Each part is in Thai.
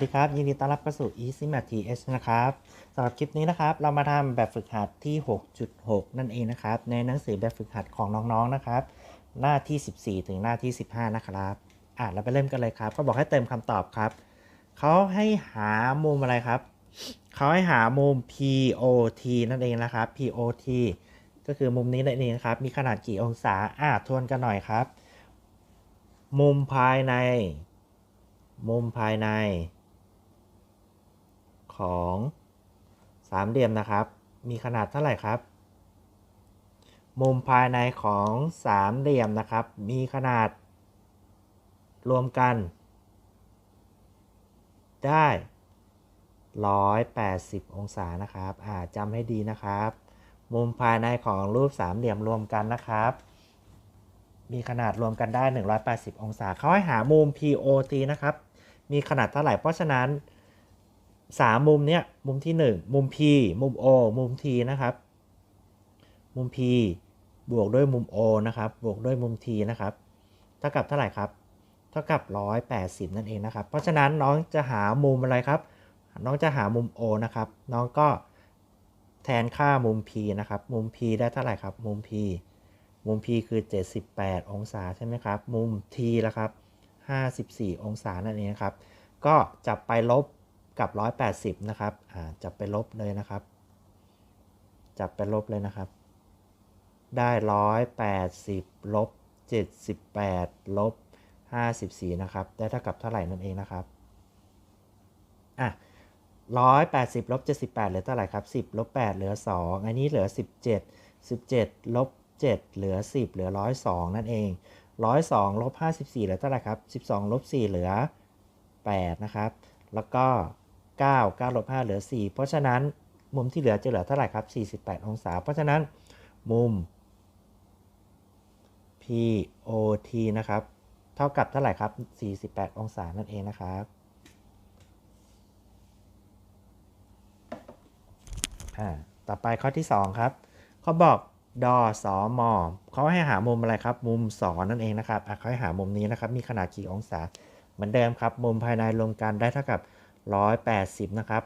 สวัสดีครับ ยินดีต้อนรับเข้าสู่ Easy Math TH นะครับสำหรับคลิปนี้นะครับ เรามาทำแบบฝึกหัดที่ 6.6 นั่นเองนะครับ ในหนังสือแบบฝึกหัดของน้องๆนะครับ หน้าที่ 14 ถึงหน้าที่ 15 นะครับอะเราไปเริ่มกันเลยครับเขาบอกให้เติมคำตอบครับเขาให้หามุมอะไรครับเขาให้หามุม POT นั่นเองนะครับ POT ก็คือมุมนี้นั่นเองนะครับ มีขนาดกี่องศาอะทวนกันหน่อยครับ มุมภายในมุมภายใน ของสามเหลี่ยมนะครับ มีขนาดเท่าไหร่ครับ มุมภายในของสามเหลี่ยมนะครับ มีขนาด รวมกัน ได้ 180 องศานะครับอ่าจำให้ดีนะครับ มุมภายในของรูปสามเหลี่ยมรวมกันนะครับ มีขนาดรวมกันได้ 180 องศาเขาให้หามุม POT นะครับ มีขนาดเท่าไหร่ เพราะฉะนั้น 3 มุมเนี้ยมุมที่ 1 มุม P มุม O มุม T นะครับ มุม P บวกด้วยมุม O นะครับ บวกด้วยมุม T นะครับ เท่ากับเท่าไหร่ครับ เท่ากับ 180 นั่นเองนะครับ เพราะฉะนั้นน้องจะหามุมอะไรครับ น้องจะหามุม O นะครับ น้องก็แทนค่ามุม P นะครับ มุม P ได้เท่าไหร่ครับ มุม P มุม P คือ 78 องศาใช่ไหมครับ มุม T ละครับ 54 องศานั่นเองครับ ก็จับไปลบ กับ 180 นะครับอ่าจับไปลบเลยนะครับ จับไปลบเลยนะครับ ได้ 180ลบ78ลบ54 นะครับ ได้เท่ากับเท่าไหร่นั่นเองนะครับ อะ180ลบ78เหลือเท่าไหร่ครับ 10ลบ8เหลือ 2 อันนี้เหลือ 17 17ลบ7เหลือ 10 เหลือ 102 นั่นเอง 102ลบ54เหลือเท่าไหร่ครับ 12ลบ4เหลือ8นะครับ แล้วก็ 9 9ลบ5เหลือ 4 เพราะฉะนั้นมุมที่เหลือจะเหลือเท่าไหร่ครับ 48 องศา เพราะฉะนั้นมุม POT นะครับ เท่ากับเท่าไหร่ครับ 48 องศานั่นเองนะครับต่อไปข้อที่ 2 ครับ เขาบอกดอสอมอเขาให้หามุมอะไรครับ มุมสอนั่นเองนะครับเขาให้หามุมนี้นะครับ มีขนาดกี่องศา เหมือนเดิมครับ มุมภายในรวมกันได้เท่ากับ 180 นะครับ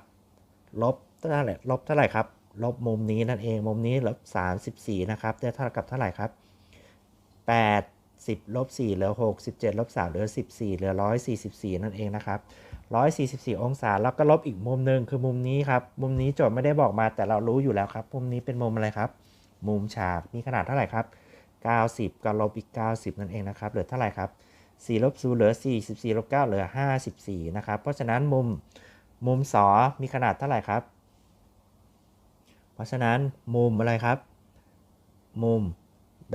ลบเท่าไหร่ลบเท่าไหร่ครับ ลบมุมนี้นั่นเอง มุมนี้ลบ34 นะครับได้เท่ากับเท่าไหร่ครับ 8 10ลบ4เหลือ 6 17ลบ3เหลือ 14 เหลือ 144 นั่นเองนะครับ 144 องศาแล้วก็ลบอีกมุมหนึ่งคือมุมนี้ครับ มุมนี้โจทย์ไม่ได้บอกมาแต่เรารู้อยู่แล้วครับ มุมนี้เป็นมุมอะไรครับ มุมฉากมีขนาดเท่าไหร่ครับ 90 ก็ลบอีก 90 นั่นเองนะครับ เหลือเท่าไหร่ครับ 4ลบ0เหลือ 4 14ลบ9เหลือ 54 นะครับ เพราะฉะนั้นมุมมุมสอมีขนาดเท่าไหร่ครับ เพราะฉะนั้นมุมอะไรครับ มุม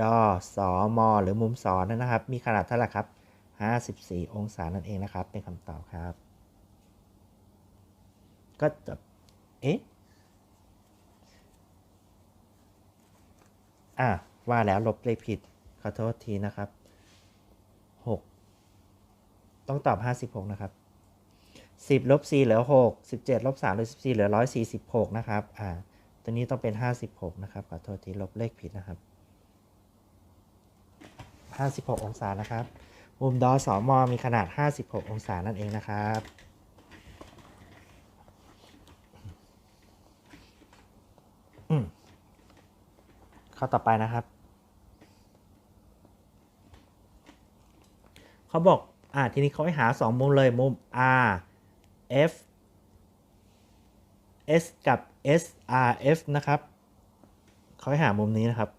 ดอสอมอหรือมุมสอนั่นนะครับ มีขนาดเท่าไหร่ครับ 54 องศานั่นเองนะครับ เป็นคำตอบครับ ก็จะเอ๊ะอะว่าแล้วลบเลขผิด ขอโทษทีนะครับ ต้องตอบ 56 นะครับ 10ลบ4เหลือ 6 17ลบ3เหลือ14 เหลือ 146 นะครับ อ่า ตัวนี้ต้องเป็น 56 นะครับ ขอโทษทีลบเลขผิดนะครับ 56 องศานะครับ มุมดอสอมอมีขนาด 56 องศานั่นเองนะครับข้อต่อไปนะครับ เขาบอก อ่าทีนี้เขาให้หา 2 มุมเลยมุม R F S กับ S R F นะครับเขาให้หามุมนี้นะครับ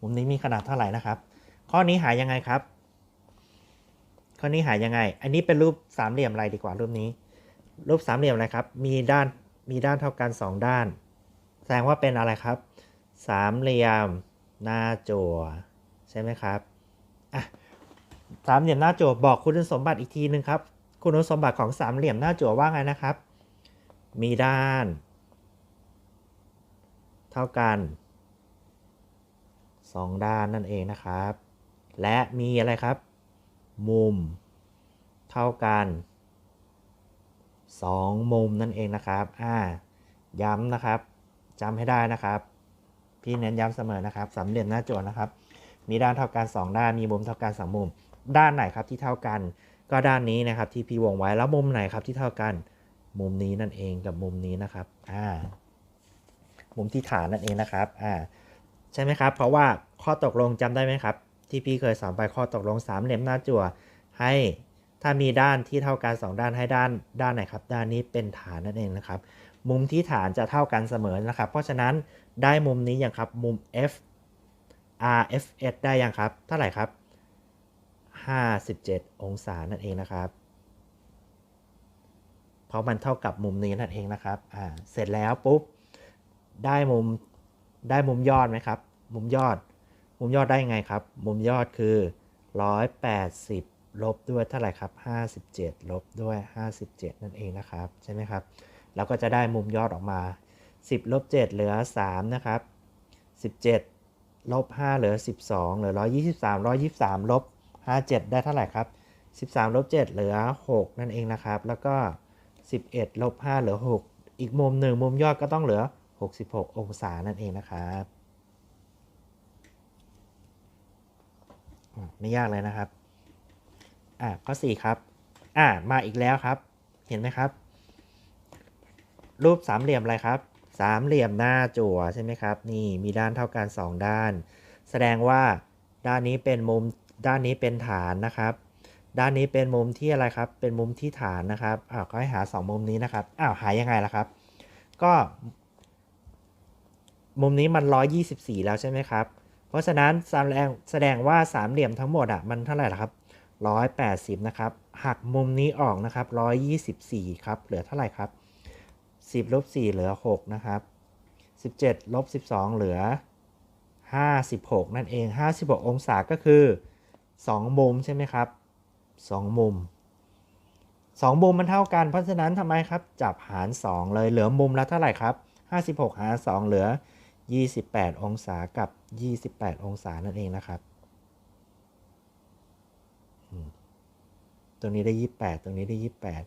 มุมนี้มีขนาดเท่าไหร่นะครับ ข้อนี้หายังไงครับ ข้อนี้หายังไง อันนี้เป็นรูปสามเหลี่ยมอะไรดีกว่ารูปนี้ รูปสามเหลี่ยมอะไรครับ มีด้านมีด้านเท่ากัน 2 ด้าน แสดงว่าเป็นอะไรครับ สามเหลี่ยมหน้าจั่วใช่ไหมครับอะ สามเหลี่ยมหน้าจั่วบอกคุณสมบัติอีกทีหนึ่งครับ คุณสมบัติของสามเหลี่ยมหน้าจั่วว่าไงนะครับ มีด้าน เท่ากัน 2 ด้านนั่นเองนะครับ และมีอะไรครับ มุม เท่ากัน 2 มุมนั่นเองนะครับ อ่า ย้ำนะครับจำให้ได้นะครับพี่เน้นย้ำเสมอนะครับสามเหลี่ยมหน้าจั่วนะครับ มีด้านเท่ากัน 2 ด้าน มีมุมเท่ากัน 2 มุม ด้านไหนครับที่เท่ากัน ก็ด้านนี้นะครับที่พี่วงไว้แล้วมุมไหนครับที่เท่ากัน มุมนี้นั่นเองกับมุมนี้นะครับอ่ามุมที่ฐานนั่นเองนะครับอ่าใช่ไหมครับ เพราะว่าข้อตกลงจำได้ไหมครับ ที่พี่เคยสอนไปข้อตกลงสามเหลี่ยมหน้าจั่วให้ถ้ามีด้านที่เท่ากันสองด้านให้ด้านด้านไหนครับ ด้านนี้เป็นฐานนั่นเองนะครับ มุมที่ฐานจะเท่ากันเสมอนะครับ เพราะฉะนั้นได้มุมนี้อย่างครับมุม f r f s ได้ยังครับ เท่าไหร่ครับ 57 องศานั่นเองนะครับ เพราะมันเท่ากับมุมนี้นั่นเองนะครับ อ่า เสร็จแล้วปุ๊บ ได้มุม ได้มุมยอดไหมครับ มุมยอด มุมยอดได้ไงครับ มุมยอดคือ 180 ลบด้วยเท่าไหร่ครับ 57 ลบด้วย 57 นั่นเองนะครับ ใช่ไหมครับแล้วก็จะได้มุมยอดออกมา 10 ลบ 7 เหลือ 3 นะครับ 17 ลบ 5 เหลือ 12 เหลือ 123 123 ลบ 57 ได้เท่าไหร่ครับ 13 ลบ 7 เหลือ 6 นั่นเองนะครับ แล้วก็ 11 ลบ 5 เหลือ 6 อีกมุมหนึ่งมุมยอดก็ต้องเหลือ 66 องศานั่นเองนะครับไม่ยากเลยนะครับ อะข้อ 4 ครับ อะมาอีกแล้วครับ เห็นไหมครับ รูปสามเหลี่ยมอะไรครับ สามเหลี่ยมหน้าจั่วใช่ไหมครับ นี่มีด้านเท่ากัน 2 ด้าน แสดงว่าด้านนี้เป็นมุม ด้านนี้เป็นฐานนะครับ ด้านนี้เป็นมุมที่อะไรครับ เป็นมุมที่ฐานนะครับอ้าวก็ให้หา 2 มุมนี้นะครับอ้าวหายังไงล่ะครับ ก็มุมนี้มัน 124 แล้วใช่ไหมครับ เพราะฉะนั้นแสดงแสดงว่าสามเหลี่ยมทั้งหมดอะมันเท่าไหร่ล่ะครับ 180 นะครับ หักมุมนี้ออกนะครับ 124 ครับ เหลือเท่าไหร่ครับ 10ลบ4เหลือ 6 นะครับ 17ลบ12 เหลือ 56 นั่นเอง 56 องศาก็คือ 2 มุมใช่ไหมครับ 2 มุม 2 มุมมันเท่ากัน เพราะฉะนั้นทำไมครับ จับหาร 2 เลยเหลือมุมละเท่าไหร่ครับ 56 หาร 2 เหลือ 28 องศากับ 28 องศานั่นเองนะครับตรงนี้ได้ 28 ตรงนี้ได้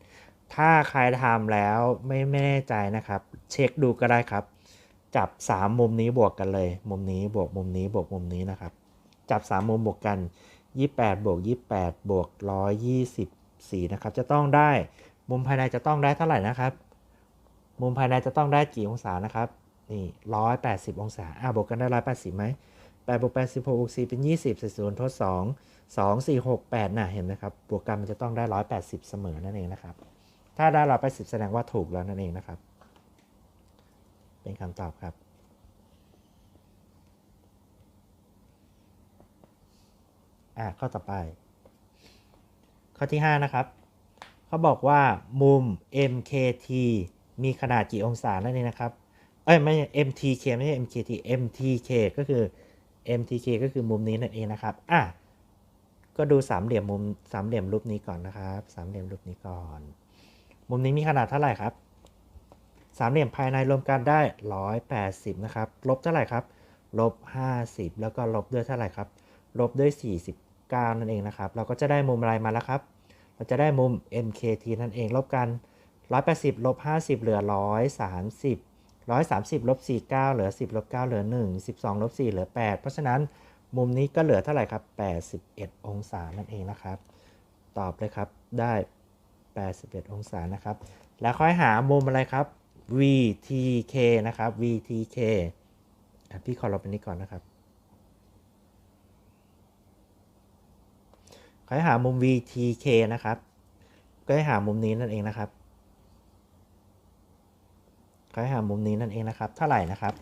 28 ถ้าใครทำแล้วไม่ไม่แน่ใจนะครับ เช็คดูก็ได้ครับ จับ 3 มุมนี้บวกกันเลย มุมนี้บวกมุมนี้บวกมุมนี้นะครับ จับ 3 มุมบวกกัน 28 บวก 28 บวก 124 นะครับ จะต้องได้ มุมภายในจะต้องได้เท่าไหร่นะครับ มุมภายในจะต้องได้กี่องศานะครับ นี่ 180 องศา อะบวกกันได้ 180ไหม8บวก86บวก4เป็น 20เศษส่วนย์ทด 2 2 4 6 8น่ะเห็นไหมครับ บวกกันมันจะต้องได้ 180 เสมอนั่นเองนะครับ ถ้าได้ 180 แสดงว่าถูกแล้วนั่นเองนะครับ เป็นคำตอบครับ อะข้อต่อไป ข้อที่ 5 นะครับ เขาบอกว่ามุม MKT มีขนาดกี่องศานั่นเองนะครับ เอ้ยไม่ MTK ไม่ใช่ MKT MTK ก็คือ MTK ก็คือมุมนี้นั่นเองนะครับอะก็ดูสามเหลี่ยมมุมสามเหลี่ยมรูปนี้ก่อนนะครับสามเหลี่ยมรูปนี้ก่อน มุมนี้มีขนาดเท่าไหร่ครับสามเหลี่ยมภายในรวมกันได้ 180 นะครับ ลบเท่าไหร่ครับ ลบ 50 แล้วก็ลบด้วยเท่าไหร่ครับ ลบด้วย 49 นั่นเองนะครับ เราก็จะได้มุมอะไรมาแล้วครับ เราจะได้มุม MKT นั่นเอง ลบกัน 180 ลบ 50 เหลือ 130 130ลบ49 เหลือ 10ลบ9เหลือ 1 12ลบ4เหลือ 8 เพราะฉะนั้นมุมนี้ก็เหลือเท่าไหร่ครับ 81 องศานั่นเองนะครับ ตอบเลยครับได้ 81 องศานะครับ แล้วค่อยหามุมอะไรครับ VTK นะครับ VTK พี่ขอลบอันนี้ก่อนนะครับ ขอ ให้หามุม VTK นะครับ ก็ให้หามุมนี้นั่นเองนะครับขอให้หามุมนี้นั่นเองนะครับ เท่าไหร่นะครับ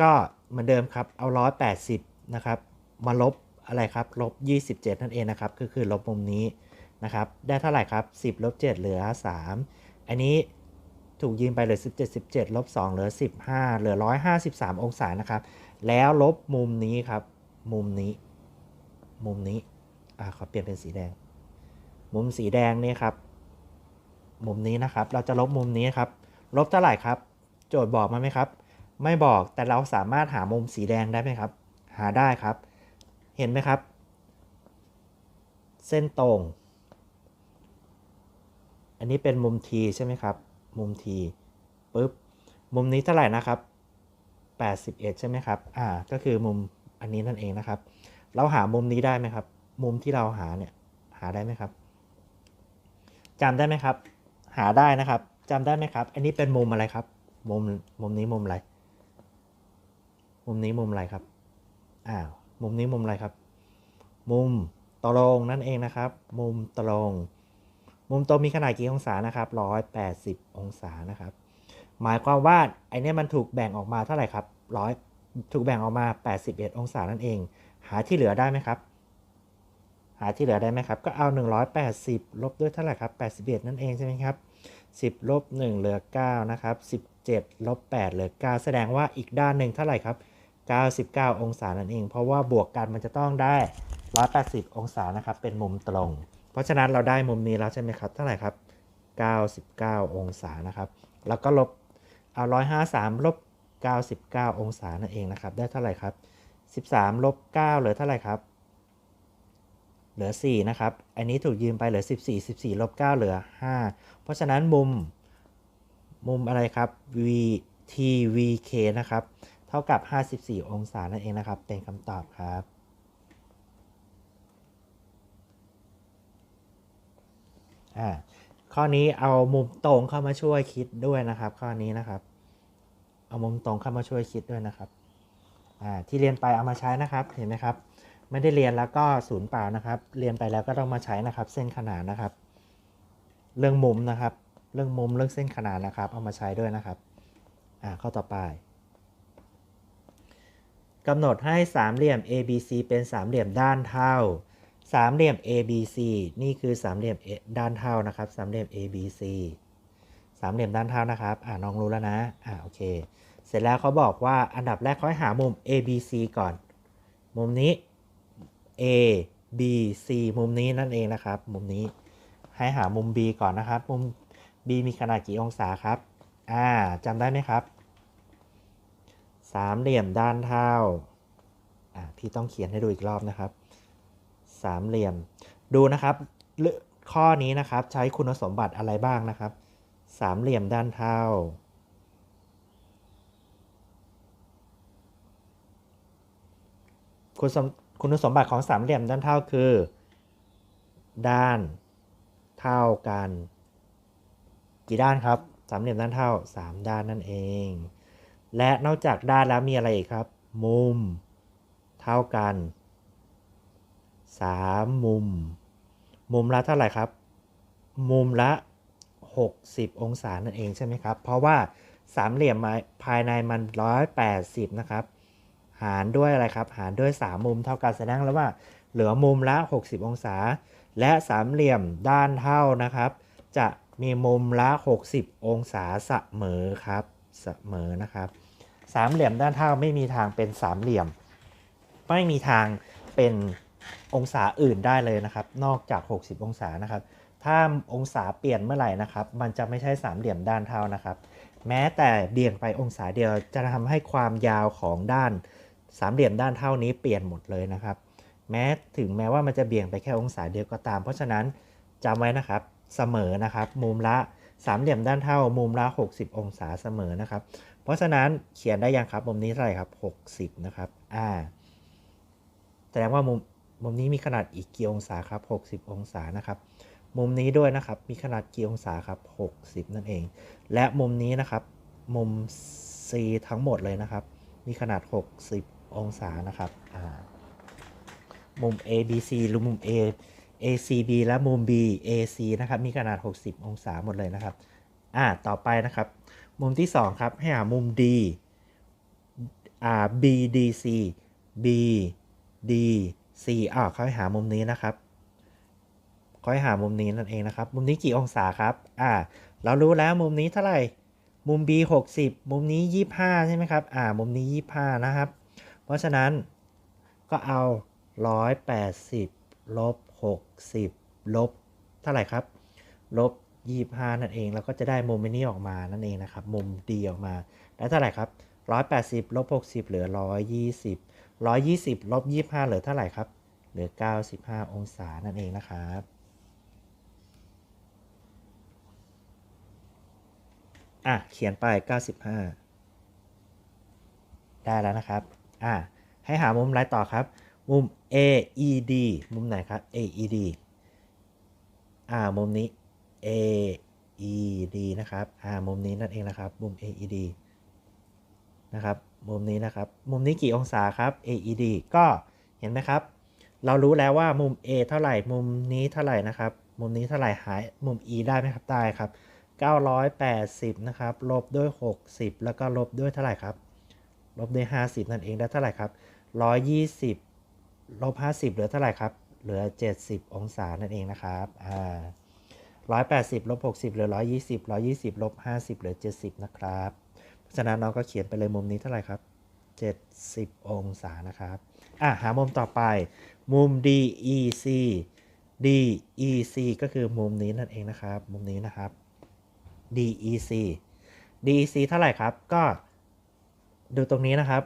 ก็เหมือนเดิมครับ เอา180นะครับ มาลบอะไรครับ ลบ27นั่นเองนะครับ ก็คือลบมุมนี้นะครับ ได้เท่าไหร่ครับ10ลบ7เหลือ3อันนี้ถูกยืมไปเหลือ 17 17ลบ2เหลือ 15 เหลือ 153 องศานะครับ แล้วลบมุมนี้ครับ มุมนี้ มุมนี้อ่าขอเปลี่ยนเป็นสีแดง มุมสีแดงนี่ครับ มุมนี้นะครับ เราจะลบมุมนี้ครับ ลบเท่าไหร่ครับ โจทย์บอกมาไหมครับ ไม่บอกแต่เราสามารถหามุมสีแดงได้ไหมครับ หาได้ครับ เห็นไหมครับ เส้นตรง อันนี้เป็นมุม T ใช่ไหมครับ มุม T ปุ๊บ มุมนี้เท่าไหร่นะครับ81 ใช่ไหมครับ อ่า ก็คือมุมอันนี้นั่นเองนะครับ เราหามุมนี้ได้ไหมครับ มุมที่เราหาเนี่ยหาได้ไหมครับจำได้ไหมครับ หาได้นะครับจำได้ไหมครับ อันนี้เป็นมุมอะไรครับ มุมมุมนี้มุมอะไร มุมนี้มุมอะไรครับอ้าวมุมนี้มุมอะไรครับ มุมตรงนั่นเองนะครับ มุมตรงมุมตรงมีขนาดกี่องศานะครับ 180 องศานะครับ หมายความว่าไอเนี้ยมันถูกแบ่งออกมาเท่าไหร่ครับร้อยถูกแบ่งออกมา 81 องศานั่นเอง หาที่เหลือได้ไหมครับ หาที่เหลือได้ไหมครับ ก็เอา 180 ลบด้วยเท่าไหร่ครับ 81 นั่นเองใช่ไหมครับ 10 ลบ 1 เหลือ 9 นะครับ 17 ลบ 8 เหลือ 9 แสดงว่าอีกด้านหนึ่งเท่าไหร่ครับ 99 องศานั่นเอง เพราะว่าบวกกันมันจะต้องได้ 180 องศานะครับ เป็นมุมตรง เพราะฉะนั้นเราได้มุมนี้แล้วใช่ไหมครับ เท่าไหร่ครับ 99 องศานะครับ แล้วก็ลบ เอา 153 ลบ 99 องศานั่นเองนะครับ ได้เท่าไหร่ครับ 13ลบ9เหลือเท่าไหร่ครับ เหลือ 4 นะครับ อันนี้ถูกยืมไปเหลือ 14 14ลบ9เหลือ 5 เพราะฉะนั้นมุมมุมอะไรครับ v t v k นะครับ เท่ากับ 54 องศานั่นเองนะครับ เป็นคำตอบครับอ่าข้อนี้เอามุมตรงเข้ามาช่วยคิดด้วยนะครับ ข้อนี้นะครับ เอามุมตรงเข้ามาช่วยคิดด้วยนะครับ ที่เรียนไปเอามาใช้นะครับเห็นไหมครับ ไม่ได้เรียนแล้วก็ศูนย์เปล่านะครับ เรียนไปแล้วก็ต้องมาใช้นะครับ เส้นขนานนะครับ เรื่องมุมนะครับ เรื่องมุมเรื่องเส้นขนานนะครับ เอามาใช้ด้วยนะครับอ่าข้อต่อไปกำหนดให้สามเหลี่ยม ABC เป็นสามเหลี่ยมด้านเท่าสามเหลี่ยม ABC นี่คือสามเหลี่ยมด้านเท่านะครับสามเหลี่ยม ABC สามเหลี่ยมด้านเท่านะครับ อ่าน้องรู้แล้วนะ อ่าโอเค เสร็จแล้วเขาบอกว่าอันดับแรกเขาให้หามุม ABC ก่อน มุมนี้ A B C มุมนี้นั่นเองนะครับ มุมนี้ให้หามุม B ก่อนนะครับ มุม B มีขนาดกี่องศาครับ อ่าจำได้ไหมครับ สามเหลี่ยมด้านเท่า อ่าพี่ต้องเขียนให้ดูอีกรอบนะครับ สามเหลี่ยม ดูนะครับ ข้อนี้นะครับใช้คุณสมบัติอะไรบ้างนะครับ สามเหลี่ยมด้านเท่า คุณสมคุณสมบัติของสามเหลี่ยมด้านเท่าคือ ด้านเท่ากัน กี่ด้านครับสามเหลี่ยมด้านเท่าสามด้านนั่นเอง และนอกจากด้านแล้วมีอะไรอีกครับ มุม เท่ากันสามมุม มุมละเท่าไหร่ครับ มุมละ 60 องศานั่นเองใช่ไหมครับ เพราะว่าสามเหลี่ยมมาภายในมัน 180 นะครับ หารด้วยอะไรครับ หารด้วย 3 มุมเท่ากันแสดงแล้วว่า เหลือมุมละ 60 องศา และสามเหลี่ยมด้านเท่านะครับ จะมีมุมละ 60 องศาเสมอครับเสมอนะครับ สามเหลี่ยมด้านเท่าไม่มีทางเป็นสามเหลี่ยม ไม่มีทางเป็นองศาอื่นได้เลยนะครับ นอกจาก 60 องศานะครับ ถ้าองศาเปลี่ยนเมื่อไหร่นะครับ มันจะไม่ใช่สามเหลี่ยมด้านเท่านะครับ แม้แต่เบี่ยงไปองศาเดียวจะทำให้ความยาวของด้าน สามเหลี่ยมด้านเท่านี้เปลี่ยนหมดเลยนะครับ แม้ถึงแม้ว่ามันจะเบี่ยงไปแค่องศาเดียวก็ตาม เพราะฉะนั้นจำไว้นะครับเสมอนะครับ มุมละสามเหลี่ยมด้านเท่า มุมละ 60 องศาเสมอนะครับ เพราะฉะนั้นเขียนได้ยังครับมุมนี้เท่าไหร่ครับ 60 นะครับอ่าแสดงว่ามุมมุมนี้มีขนาดอีกกี่องศาครับ 60 องศานะครับ มุมนี้ด้วยนะครับ มีขนาดกี่องศาครับ 60 นั่นเอง และมุมนี้นะครับ มุม C ทั้งหมดเลยนะครับ มีขนาด 60 องศานะครับมุม A B C หรือมุม A A C B และมุม B A C นะครับ มีขนาด 60 องศาหมดเลยนะครับ อ่า ต่อไปนะครับ มุมที่ 2 ครับ ให้หามุม D อ่า B D C B D C อ่าเขาให้หามุมนี้นะครับเขาให้หามุมนี้นั่นเองนะครับ มุมนี้กี่องศาครับ อ่า เรารู้แล้วมุมนี้เท่าไหร่ มุม B 60 มุมนี้ 25 ใช่ไหมครับ อ่า มุมนี้ 25 นะครับ ราะฉะนั้นก็เอา 180 ลบ 60 ลบ เท่าไหร่ครับ ลบ 25 นั่นเอง แล้วก็จะได้มุมนี้ออกมานั่นเองนะครับ มุม D ออกมา ได้เท่าไหร่ครับ 180 ลบ 60 เหลือ 120 120 ลบ 25 เหลือเท่าไหร่ครับ เหลือ 95 องศานั่นเองนะครับอะ เขียนไป 95 ได้แล้วนะครับ อะให้หามุมอะไรต่อครับ มุม AED มุมไหนครับ AED อ่ามุมนี้ A E D นะครับอ่ามุมนี้นั่นเองนะครับ มุม A E D นะครับ มุมนี้นะครับ มุมนี้กี่องศาครับ A E D ก็เห็นไหมครับ เรารู้แล้วว่ามุม A เท่าไหร่ มุมนี้เท่าไหร่นะครับ มุมนี้เท่าไหร่หาย มุม E ได้ไหมครับ ได้ครับ 980 นะครับ ลบด้วย 60 แล้วก็ลบด้วยเท่าไหร่ครับ ลบด้วย 50 นั่นเองได้เท่าไหร่ครับ 120 ลบ 50 เหลือเท่าไหร่ครับ เหลือ 70 องศานั่นเองนะครับอ่า180ลบ60เหลือ 120 120ลบ50 เหลือ 70 นะครับ เพราะฉะนั้นเราก็เขียนไปเลยมุมนี้เท่าไหร่ครับ 70 องศานะครับอะหามุมต่อไป มุม DEC DEC ก็คือมุมนี้นั่นเองนะครับ มุมนี้นะครับ DEC DEC เท่าไหร่ครับ ก็ ดูตรงนี้นะครับ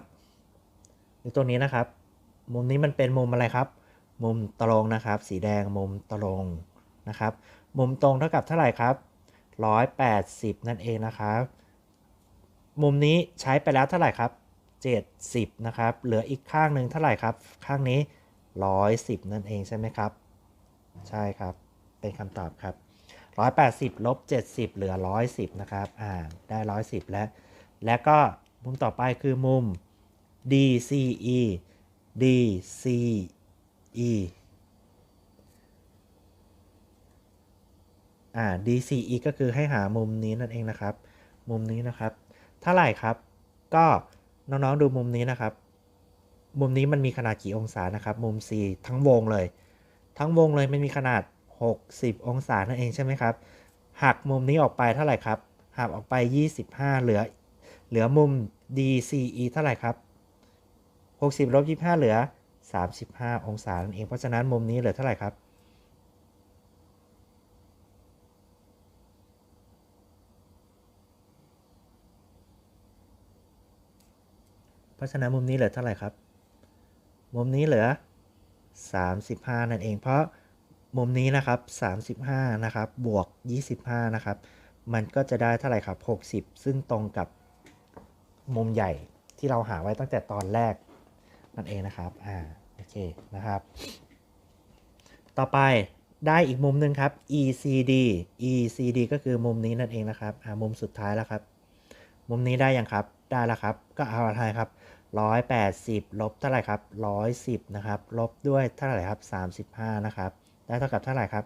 ดูตรงนี้นะครับ มุมนี้มันเป็นมุมอะไรครับ มุมตรงนะครับ สีแดงมุมตรงนะครับ มุมตรงเท่ากับเท่าไหร่ครับ 180 นั่นเองนะครับ มุมนี้ใช้ไปแล้วเท่าไหร่ครับ 70 นะครับ เหลืออีกข้างหนึ่งเท่าไหร่ครับ ข้างนี้ 110 นั่นเองใช่ไหมครับ ใช่ครับ เป็นคำตอบครับ 180ลบ70 เหลือ 110 นะครับ อ่า ได้ 110 แล้ว แล้วก็ มุมต่อไปคือมุม DCE DCE อ่า DCE ก็คือให้หามุมนี้นั่นเองนะครับ มุมนี้นะครับเท่าไหร่ครับ ก็น้องๆดูมุมนี้นะครับ มุมนี้มันมีขนาดกี่องศานะครับ มุม C ทั้งวงเลย ทั้งวงเลยมันมีขนาด 60 องศานั่นเองใช่ไหมครับหักมุมนี้ออกไปเท่าไหร่ครับหักออกไป 25 เหลือ เหลือมุม DCE เท่าไหร่ครับ 60ลบ25 เหลือ 35 องศานั่นเอง เพราะฉะนั้นมุมนี้เหลือเท่าไหร่ครับ เพราะฉะนั้นมุมนี้เหลือเท่าไหร่ครับ มุมนี้เหลือ 35 นั่นเอง เพราะมุมนี้นะครับ 35 นะครับ บวก 25 นะครับ มันก็จะได้เท่าไหร่ครับ 60 ซึ่งตรงกับ มุมใหญ่ที่เราหาไว้ตั้งแต่ตอนแรกนั่นเองนะครับ อ่า โอเค นะครับ ต่อไปได้อีกมุมหนึ่งครับ ECD ECD ก็คือมุมนี้นั่นเองนะครับ อ่า มุมสุดท้ายแล้วครับ มุมนี้ได้ยังครับ ได้แล้วครับ ก็เอาอะไรครับ180 ลบเท่าไหร่ครับ110นะครับ ลบด้วยเท่าไหร่ครับ35นะครับ ได้เท่ากับเท่าไหร่ครับ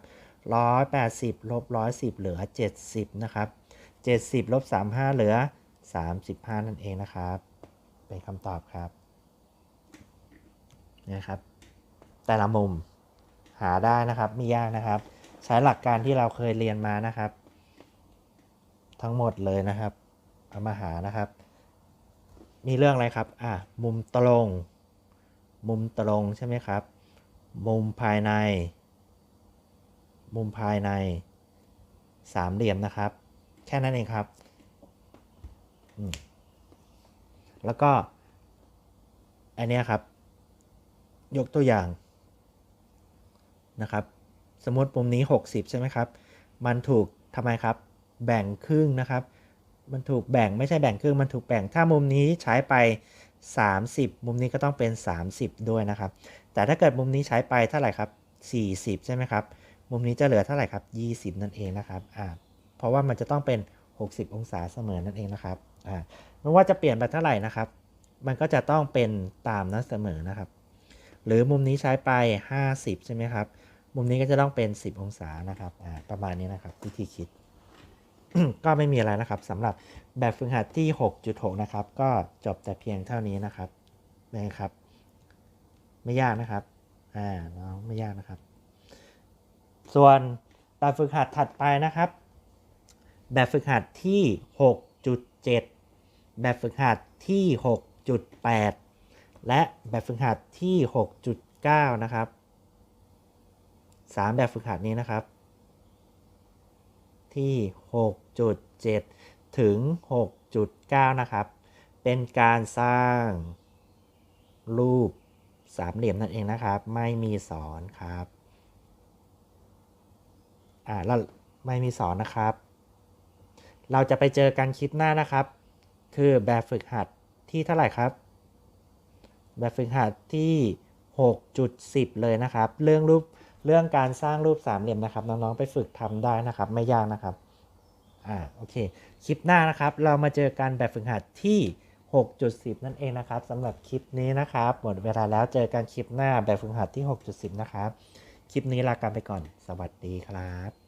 180 ลบ 110 เหลือ 70 นะครับ 70 ลบ 35 เหลือ 35 นั่นเองนะครับ เป็นคำตอบครับนะครับ แต่ละมุมหาได้นะครับไม่ยากนะครับ ใช้หลักการที่เราเคยเรียนมานะครับ ทั้งหมดเลยนะครับ เอามาหานะครับ มีเรื่องอะไรครับอะมุมตรง มุมตรงใช่ไหมครับ มุมภายใน มุมภายในสามเหลี่ยมนะครับ แค่นั้นเองครับ แล้วก็ อันนี้ครับ ยกตัวอย่างนะครับ สมมติมุมนี้ 60 ใช่ไหมครับ มันถูกทำไมครับ แบ่งครึ่งนะครับ มันถูกแบ่งไม่ใช่แบ่งครึ่ง มันถูกแบ่งถ้ามุมนี้ใช้ไป 30 มุมนี้ก็ต้องเป็น 30 ด้วยนะครับ แต่ถ้าเกิดมุมนี้ใช้ไปเท่าไหร่ครับ 40 ใช่ไหมครับ มุมนี้จะเหลือเท่าไหร่ครับ 20 นั่นเองนะครับอ่าเพราะว่ามันจะต้องเป็น 60 องศาเสมอนั่นเองนะครับ อ่าไม่ว่าจะเปลี่ยนไปเท่าไหร่นะครับ มันก็จะต้องเป็นตามนั้นเสมอนะครับ หรือมุมนี้ใช้ไป 50 ใช่ไหมครับ มุมนี้ก็จะต้องเป็น 10 องศานะครับอ่าประมาณนี้นะครับวิธีคิด ก็ไม่มีอะไรนะครับสำหรับแบบฝึกหัดที่ 6.6 นะครับ ก็จบแต่เพียงเท่านี้นะครับนะครับ ไม่ยากนะครับอ่าเนาะไม่ยากนะครับ ส่วนแบบฝึกหัดถัดไปนะครับ แบบฝึกหัดที่ 7 แบบฝึกหัดที่ 6.8 และแบบฝึกหัดที่ 6.9 นะครับ 3 แบบฝึกหัดนี้นะครับ ที่ 6.7 ถึง 6.9 นะครับ เป็นการสร้างรูปสามเหลี่ยมนั่นเองนะครับ ไม่มีสอนครับ อ่าแล้วไม่มีสอนนะครับ เราจะไปเจอกันคลิปหน้านะครับ คือแบบฝึกหัดที่เท่าไหร่ครับ แบบฝึกหัดที่ 6.10 เลยนะครับ เรื่องรูปเรื่องการสร้างรูปสามเหลี่ยมนะครับ น้องๆไปฝึกทำได้นะครับ ไม่ยากนะครับอ่าโอเค คลิปหน้านะครับ เรามาเจอกันแบบฝึกหัดที่ 6.10 นั่นเองนะครับสำหรับคลิปนี้นะครับ หมดเวลาแล้วเจอกันคลิปหน้าแบบฝึกหัดที่ 6.10 นะครับ คลิปนี้ลากันไปก่อน สวัสดีครับ